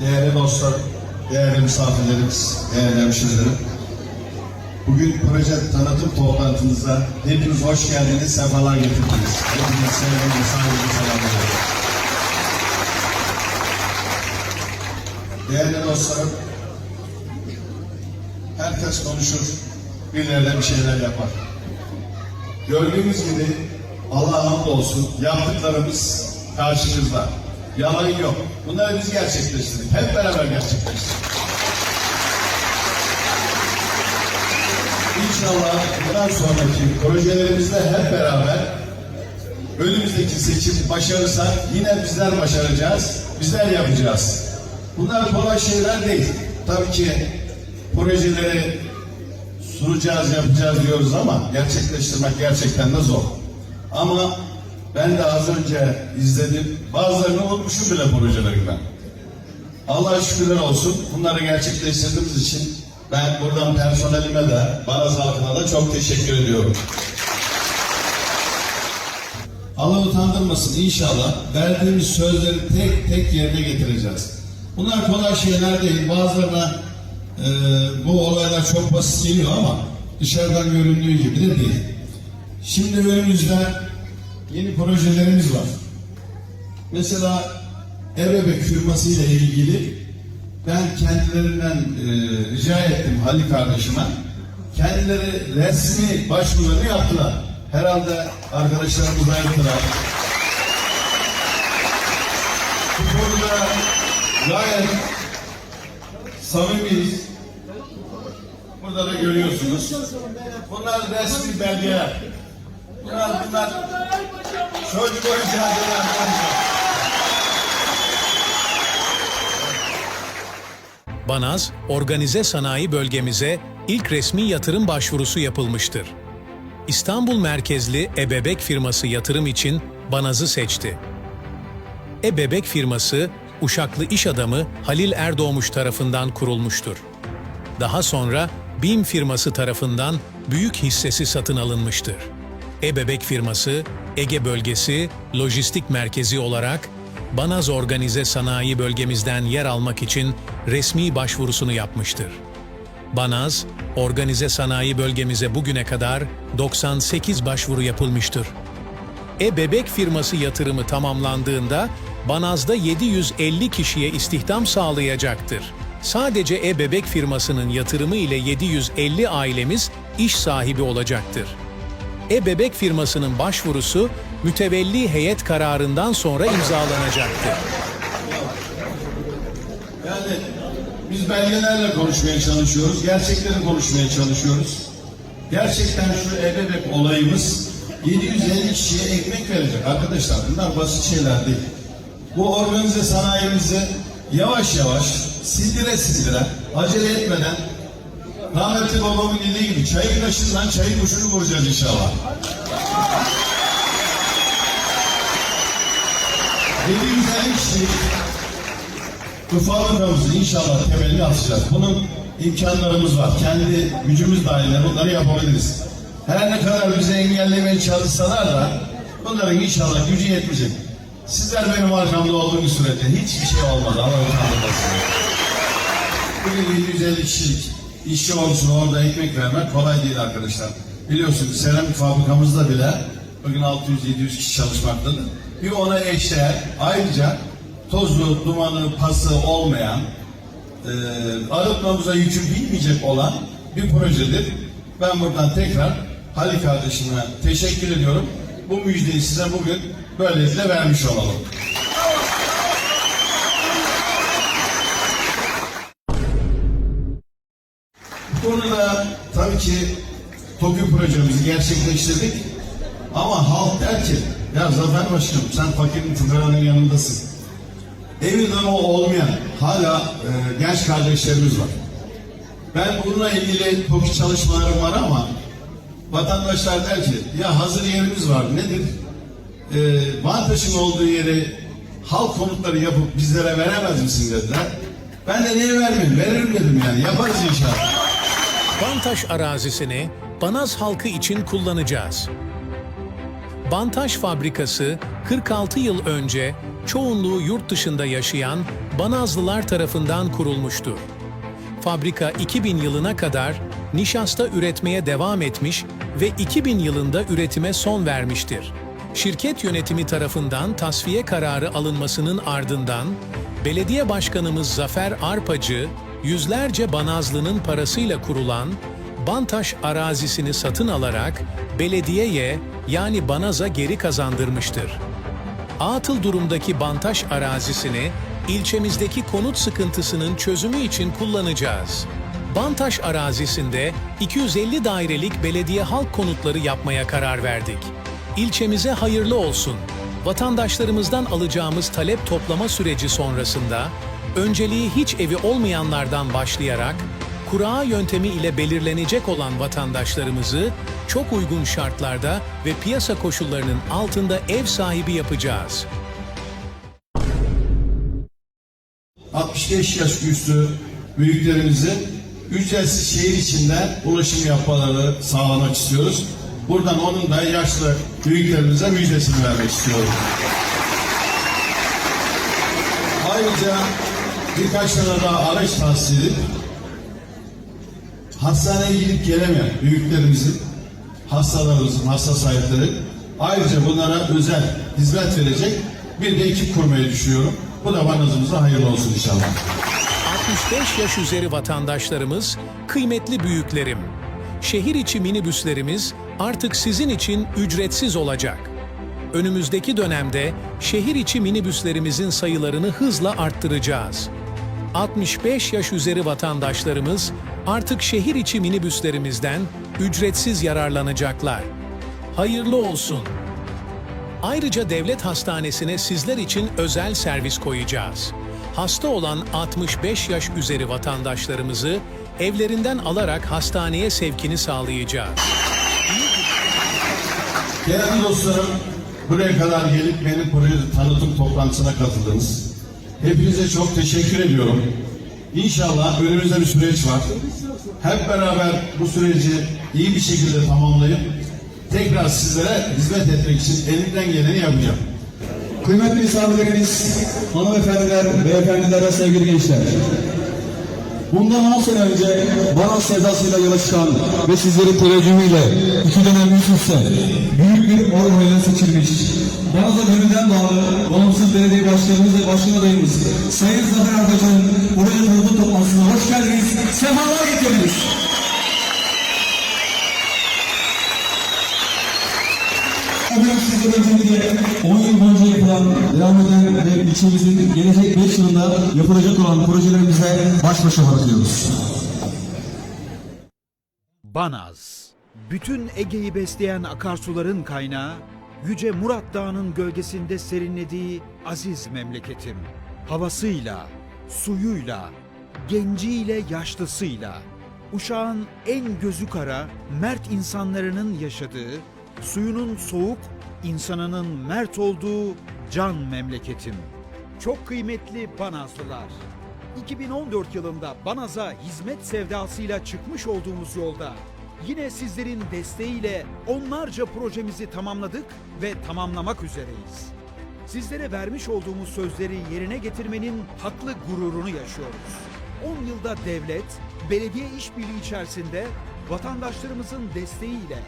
Değerli dostlar, değerli misafirlerimiz, değerli hemşirelerim, Bugün proje tanıtım toplantımıza hepiniz hoş geldiniz, sefalar getirdiniz. Hepiniz sevgiyle, saygıyla selamlıyorum. Değerli dostlarım, herkes konuşur, birileri de bir şeyler yapar. Gördüğümüz gibi Allah'a hamdolsun yaptıklarımız karşımızda. Yalan yok. Bunları biz gerçekleştirdik. Hep beraber gerçekleştirdik. İnşallah bundan sonraki projelerimizde hep beraber önümüzdeki seçim başarırsak yine bizler başaracağız, bizler yapacağız. Bunlar kolay şeyler değil. Tabii ki projeleri sunacağız, yapacağız diyoruz ama gerçekleştirmek gerçekten de zor. Ama ben de az önce izledim. Bazılarını unutmuşum bile projelerimden. Allah'a şükürler olsun. Bunları gerçekleştirdiğimiz için ben buradan personelime de, Baraz halkına da çok teşekkür ediyorum. Allah utandırmasın inşallah. Verdiğimiz sözleri tek tek yerine getireceğiz. Bunlar kolay şeyler değil. Bazılarına e, bu olaylar çok basit geliyor ama dışarıdan göründüğü gibi de değil. Şimdi önümüzde yeni projelerimiz var. Mesela Ebebek firması ile ilgili ben kendilerinden e, rica ettim Halil kardeşime. Kendileri resmi başvurularını yaptılar. Herhalde arkadaşlarımız ayrıldılar. Bu konuda gayet samimiyiz. Burada da görüyorsunuz. Bunlar resmi belgeler. Bunlar, bunlar çocuk oyuncağı Banaz, organize sanayi bölgemize ilk resmi yatırım başvurusu yapılmıştır. İstanbul merkezli Ebebek firması yatırım için Banaz'ı seçti. Ebebek firması, Uşaklı iş adamı Halil Erdoğmuş tarafından kurulmuştur. Daha sonra BİM firması tarafından büyük hissesi satın alınmıştır. Ebebek firması, Ege bölgesi lojistik merkezi olarak Banaz Organize Sanayi bölgemizden yer almak için resmi başvurusunu yapmıştır. Banaz, organize sanayi bölgemize bugüne kadar 98 başvuru yapılmıştır. E-Bebek firması yatırımı tamamlandığında Banaz'da 750 kişiye istihdam sağlayacaktır. Sadece E-Bebek firmasının yatırımı ile 750 ailemiz iş sahibi olacaktır. E-Bebek firmasının başvurusu mütevelli heyet kararından sonra imzalanacaktır. Yani biz belgelerle konuşmaya çalışıyoruz, gerçekleri konuşmaya çalışıyoruz. Gerçekten şu ebebek olayımız 750 kişiye ekmek verecek arkadaşlar. Bunlar basit şeyler değil. Bu organize sanayimizi yavaş yavaş sildire sildire acele etmeden rahmetli babamın dediği gibi çayın kaşından çayın kuşunu vuracağız inşallah. 750 kişilik bu fabrikamızı inşallah temelini atacağız. Bunun imkanlarımız var. Kendi gücümüz dahilinde bunları yapabiliriz. Her ne kadar bizi engellemeye çalışsalar da bunların inşallah gücü yetmeyecek. Sizler benim arkamda olduğunuz sürece hiçbir şey olmaz. Allah utandırmasın. Bugün 750 kişilik işçi olsun orada ekmek vermek kolay değil arkadaşlar. Biliyorsunuz seramik fabrikamızda bile bugün 600-700 kişi çalışmaktadır. Bir ona eşdeğer ayrıca tozlu, dumanı, pası olmayan, e, arıtmamıza yükü bilmeyecek olan bir projedir. Ben buradan tekrar Halil kardeşime teşekkür ediyorum. Bu müjdeyi size bugün böylelikle vermiş olalım. Bu konuda tabii ki TOKİ projemizi gerçekleştirdik. Ama halk der ki, ya Zafer Başkanım sen fakirin fukaranın yanındasın. Evi dama olmayan hala e, genç kardeşlerimiz var. Ben bununla ilgili TOKİ çalışmalarım var ama vatandaşlar der ki, ya hazır yerimiz var nedir? E, Vantaş'ın olduğu yeri halk konutları yapıp bizlere veremez misin dediler. Ben de niye vermeyeyim? Veririm dedim yani. Yaparız inşallah. Bantaş arazisini Banaz halkı için kullanacağız. Bantaş fabrikası 46 yıl önce çoğunluğu yurt dışında yaşayan Banazlılar tarafından kurulmuştur. fabrika 2000 yılına kadar nişasta üretmeye devam etmiş ve 2000 yılında üretime son vermiştir. Şirket yönetimi tarafından tasfiye kararı alınmasının ardından belediye başkanımız Zafer Arpacı yüzlerce Banazlı'nın parasıyla kurulan Bantaş arazisini satın alarak belediyeye yani Banaz'a geri kazandırmıştır. Atıl durumdaki Bantaş arazisini ilçemizdeki konut sıkıntısının çözümü için kullanacağız. Bantaş arazisinde 250 dairelik belediye halk konutları yapmaya karar verdik. İlçemize hayırlı olsun. Vatandaşlarımızdan alacağımız talep toplama süreci sonrasında önceliği hiç evi olmayanlardan başlayarak kura yöntemi ile belirlenecek olan vatandaşlarımızı çok uygun şartlarda ve piyasa koşullarının altında ev sahibi yapacağız. 65 yaş üstü büyüklerimizin ücretsiz şehir içinde ulaşım yapmalarını sağlamak istiyoruz. Buradan onun da yaşlı büyüklerimize müjdesini vermek istiyorum. Ayrıca birkaç tane daha araç tahsis edip hastaneye gidip gelemeyen büyüklerimizin, hastalarımızın, hasta sahipleri ayrıca bunlara özel hizmet verecek bir de ekip kurmayı düşünüyorum. Bu da banazımıza hayırlı olsun inşallah. 65 yaş üzeri vatandaşlarımız, kıymetli büyüklerim. Şehir içi minibüslerimiz artık sizin için ücretsiz olacak. Önümüzdeki dönemde şehir içi minibüslerimizin sayılarını hızla arttıracağız. 65 yaş üzeri vatandaşlarımız artık şehir içi minibüslerimizden ücretsiz yararlanacaklar. Hayırlı olsun. Ayrıca devlet hastanesine sizler için özel servis koyacağız. Hasta olan 65 yaş üzeri vatandaşlarımızı evlerinden alarak hastaneye sevkini sağlayacağız. Değerli dostlarım, buraya kadar gelip benim proje tanıtım toplantısına katıldınız. Hepinize çok teşekkür ediyorum. İnşallah önümüzde bir süreç var. Hep beraber bu süreci iyi bir şekilde tamamlayıp tekrar sizlere hizmet etmek için elimden geleni yapacağım. Kıymetli misafirlerimiz, hanımefendiler, beyefendiler ve sevgili gençler. Bundan 10 sene önce bana sevdasıyla yola çıkan ve sizlerin teveccühüyle iki dönem üst büyük bir oy seçilmiş. Bana da gönülden bağlı bağımsız belediye başkanımız ve başkan adayımız Sayın Zafer Arpacı'nın buraya tanıtım toplantısına hoş geldiniz, sefalar getirdiniz. Öncelikle 10 yıl boyunca yapılan, devam eden ve ilçemizin gelecek 5 yılında yapılacak olan projelerimize baş başa bırakıyoruz. Banaz. Bütün Ege'yi besleyen akarsuların kaynağı, Yüce Murat Dağı'nın gölgesinde serinlediği aziz memleketim. Havasıyla, suyuyla, genciyle, yaşlısıyla, uşağın en gözü kara, mert insanlarının yaşadığı, suyunun soğuk, insanının mert olduğu can memleketim. Çok kıymetli Banazlılar. 2014 yılında Banaz'a hizmet sevdasıyla çıkmış olduğumuz yolda yine sizlerin desteğiyle onlarca projemizi tamamladık ve tamamlamak üzereyiz. Sizlere vermiş olduğumuz sözleri yerine getirmenin haklı gururunu yaşıyoruz. 10 yılda devlet, belediye işbirliği içerisinde vatandaşlarımızın desteğiyle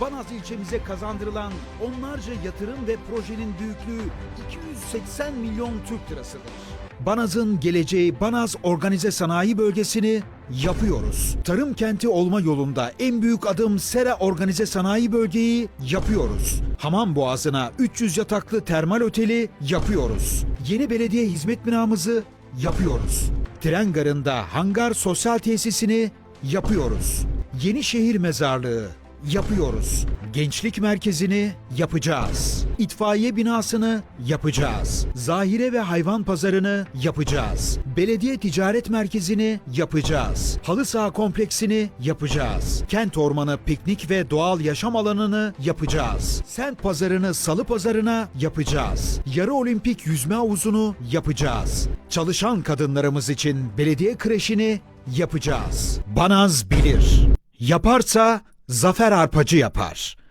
Banaz ilçemize kazandırılan onlarca yatırım ve projenin büyüklüğü 280 milyon Türk lirasıdır. Banaz'ın geleceği Banaz Organize Sanayi Bölgesi'ni yapıyoruz. Tarım kenti olma yolunda en büyük adım Sera Organize Sanayi Bölgeyi yapıyoruz. Hamam Boğazı'na 300 yataklı termal oteli yapıyoruz. Yeni belediye hizmet binamızı yapıyoruz. Tren garında hangar sosyal tesisini yapıyoruz. Yeni şehir mezarlığı yapıyoruz. Gençlik merkezini yapacağız. İtfaiye binasını yapacağız. Zahire ve hayvan pazarını yapacağız. Belediye ticaret merkezini yapacağız. Halı saha kompleksini yapacağız. Kent ormanı piknik ve doğal yaşam alanını yapacağız. Sent pazarını salı pazarına yapacağız. Yarı olimpik yüzme havuzunu yapacağız. Çalışan kadınlarımız için belediye kreşini yapacağız. Banaz bilir. Yaparsa Zafer Arpacı yapar.